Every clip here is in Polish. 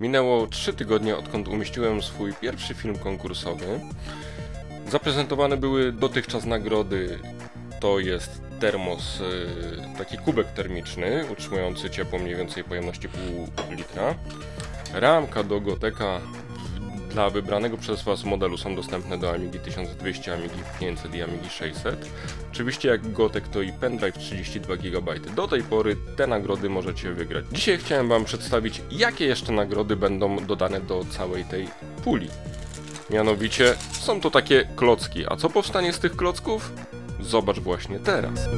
Minęło 3 tygodnie odkąd umieściłem swój pierwszy film konkursowy. Zaprezentowane były dotychczas nagrody. To jest termos, y, taki kubek termiczny, utrzymujący ciepło mniej więcej pojemności pół litra. Ramka do Goteka dla wybranego przez Was modelu są dostępne do Amigi 1200, Amigi 500 i Amigi 600. Oczywiście jak Gotek to i pendrive 32 GB. Do tej pory te nagrody możecie wygrać. Dzisiaj chciałem Wam przedstawić jakie jeszcze nagrody będą dodane do całej tej puli. Mianowicie są to takie klocki. A co powstanie z tych klocków? Zobacz właśnie teraz.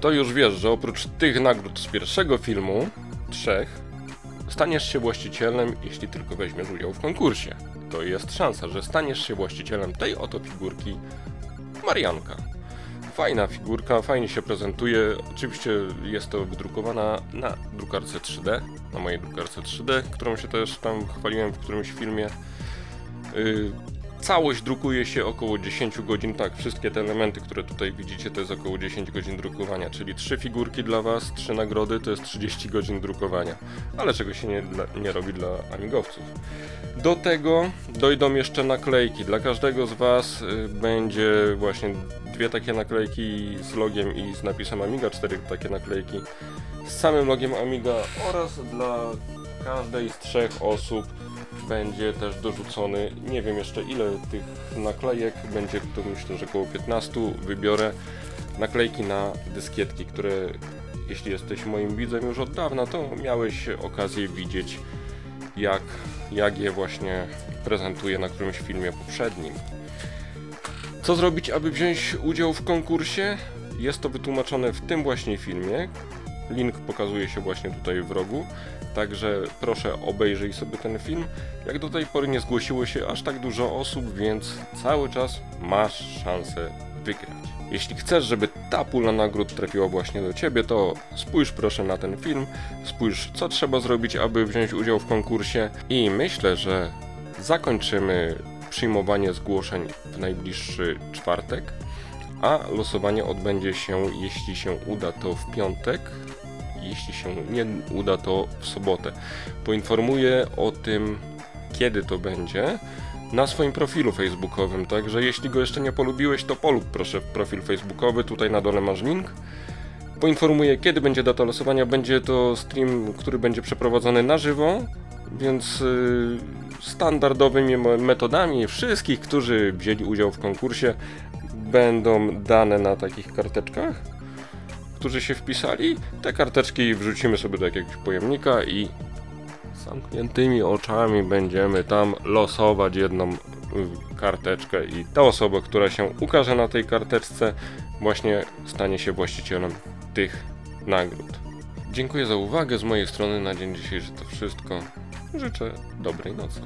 To już wiesz, że oprócz tych nagród z pierwszego filmu, trzech, staniesz się właścicielem, jeśli tylko weźmiesz udział w konkursie. To jest szansa, że staniesz się właścicielem tej oto figurki Marianka. Fajna figurka, fajnie się prezentuje. Oczywiście jest to wydrukowana na drukarce 3D, na mojej drukarce 3D, którą się też tam chwaliłem w którymś filmie. Yy, Całość drukuje się około 10 godzin, tak, wszystkie te elementy, które tutaj widzicie, to jest około 10 godzin drukowania, czyli 3 figurki dla Was, 3 nagrody to jest 30 godzin drukowania, ale czego się nie, nie robi dla amigowców. Do tego dojdą jeszcze naklejki, dla każdego z Was y, będzie właśnie dwie takie naklejki z logiem i z napisem Amiga, cztery takie naklejki z samym logiem Amiga oraz dla każdej z trzech osób będzie też dorzucony, nie wiem jeszcze ile tych naklejek, będzie to myślę, że około 15, wybiorę naklejki na dyskietki, które jeśli jesteś moim widzem już od dawna, to miałeś okazję widzieć jak, jak je właśnie prezentuję na którymś filmie poprzednim. Co zrobić, aby wziąć udział w konkursie? Jest to wytłumaczone w tym właśnie filmie. Link pokazuje się właśnie tutaj w rogu. Także proszę obejrzyj sobie ten film. Jak do tej pory nie zgłosiło się aż tak dużo osób, więc cały czas masz szansę wygrać. Jeśli chcesz, żeby ta pula nagród trafiła właśnie do Ciebie, to spójrz proszę na ten film, spójrz co trzeba zrobić, aby wziąć udział w konkursie i myślę, że zakończymy przyjmowanie zgłoszeń w najbliższy czwartek, a losowanie odbędzie się, jeśli się uda, to w piątek, jeśli się nie uda, to w sobotę. Poinformuję o tym, kiedy to będzie na swoim profilu facebookowym, także jeśli go jeszcze nie polubiłeś, to polub proszę profil facebookowy, tutaj na dole masz link. Poinformuję, kiedy będzie data losowania. Będzie to stream, który będzie przeprowadzony na żywo, więc yy, standardowymi metodami wszystkich, którzy wzięli udział w konkursie, będą dane na takich karteczkach, którzy się wpisali. Te karteczki wrzucimy sobie do jakiegoś pojemnika i zamkniętymi oczami będziemy tam losować jedną karteczkę i ta osoba, która się ukaże na tej karteczce właśnie stanie się właścicielem tych nagród. Dziękuję za uwagę z mojej strony na dzień dzisiejszy to wszystko. Życzę dobrej nocy.